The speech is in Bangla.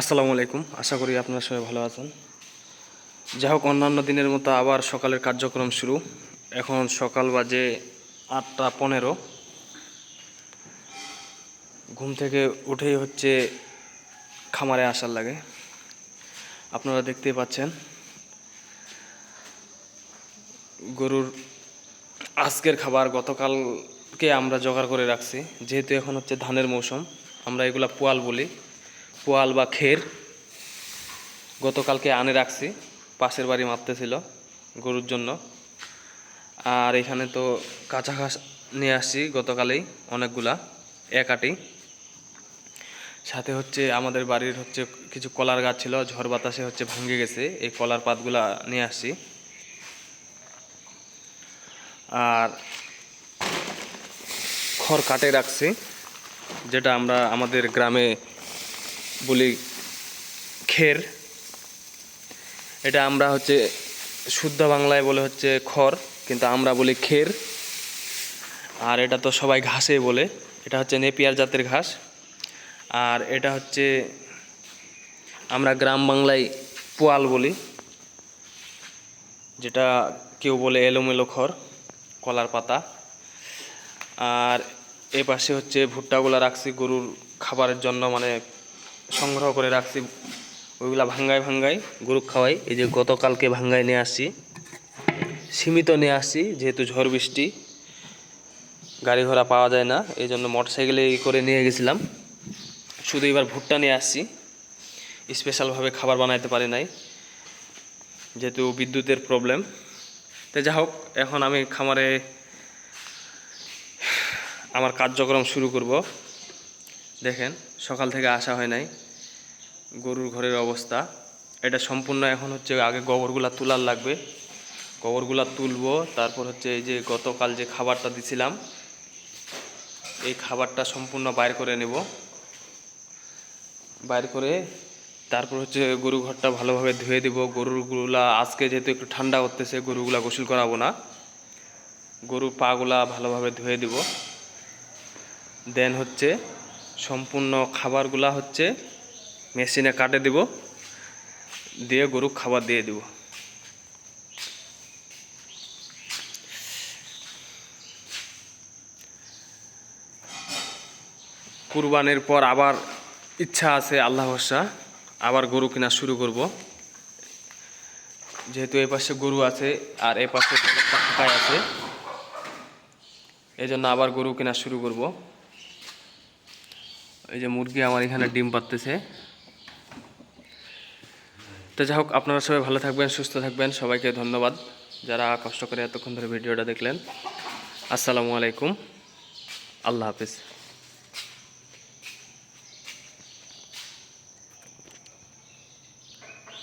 আসসালামু আলাইকুম। আশা করি আপনারা সবাই ভালো আছেন। যাই হোক, অন্যান্য দিনের মতো আবার সকালের কার্যক্রম শুরু। এখন সকাল বাজে আটটা পনেরো। ঘুম থেকে উঠেই হচ্ছে খামারে আসার লাগে। আপনারা দেখতেই পাচ্ছেন। গরুর আজকের খাবার গতকালকে আমরা জোগাড় করে রাখছি। যেহেতু এখন হচ্ছে ধানের মৌসুম, আমরা এগুলা পোয়াল বলি। পোয়াল বা খের গতকালকে আনে রাখছি, পাশের বাড়ি মারতেছিল গরুর জন্য। আর এখানে তো কাঁচা ঘাস নিয়ে আসছি গতকালেই অনেকগুলা এক আটি সাথে হচ্ছে আমাদের বাড়ির হচ্ছে কিছু কলার গাছ ছিল, ঝড় বাতাসে হচ্ছে ভাঙে গেছে, এই কলার পাতগুলা নিয়ে আসছি। আর খড় কাটে রাখছি, যেটা আমরা আমাদের গ্রামে বলি খের। এটা আমরা হচ্ছে শুদ্ধ বাংলায় বলে হচ্ছে খড়, কিন্তু আমরা বলি খের। আর এটা তো সবাই ঘাসে বলে। এটা হচ্ছে নেপিয়ার জাতের ঘাস। আর এটা হচ্ছে আমরা গ্রাম বাংলায় পোয়াল বলি, যেটা কেউ বলে এলোমেলো খড়, কলার পাতা। আর এ পাশে হচ্ছে ভুট্টাগুলো রাখছি গরুর খাবারের জন্য মানে সংগ্রহ করে রাখছি। ওইগুলা ভাঙ্গায় ভাঙ্গায় গরু খাওয়াই। এই যে গতকালকে ভাঙ্গায় নিয়ে আসছি, সীমিত নিয়ে আসছি, যেহেতু ঝড় বৃষ্টি, গাড়ি ঘোড়া পাওয়া যায় না, এই জন্য মোটর সাইকেলে করে নিয়ে গেছিলাম। শুধু এবার ভুট্টা নিয়ে আসছি, স্পেশালভাবে খাবার বানাইতে পারি নাই, যেহেতু বিদ্যুতের প্রবলেম। তো যা হোক, এখন আমি খামারে আমার কার্যক্রম শুরু করব। দেখেন, সকাল থেকে আসা হয় নাই। গরুর ঘরের অবস্থা। এটা সম্পূর্ণ এখন হচ্ছে আগে গোবরগুলা তোলার লাগবে। গোবরগুলা তুলবো, তারপর হচ্ছে এই যে গতকাল যে খাবারটা দিছিলাম, এই খাবারটা সম্পূর্ণ বাইর করে নেব। বাইর করে তারপর হচ্ছে গরু ঘরটা ভালোভাবে ধুয়ে দিব। গরুগুলা আজকে যেহেতু একটু ঠান্ডা করতেছে, গরুগুলা গোসল করাবো না। গরুর পাগুলা ভালোভাবে ধুয়ে দিব। দেন হচ্ছে সম্পূর্ণ খাবারগুলা হচ্ছে মেশিনে কাটে দিব, দিয়ে গরু খাবার দিয়ে দিব। কুরবানির পর আবার ইচ্ছা আছে আল্লাহ ভরসা, আবার গরু কেনা শুরু করব। যেহেতু এই পাশে গরু আছে আর এই পাশে আছে এই জন্য আবার গরু কেনা শুরু করব। এই যে মুরগি আমার এখানে ডিম পাততেছে তো যাই হোক, আপনারা সবাই ভালো থাকবেন, সুস্থ থাকবেন। সবাইকে ধন্যবাদ যারা কষ্ট করে এতক্ষণ ধরে ভিডিওটা দেখলেন। আসসালামু আলাইকুম। আল্লাহ হাফিজ।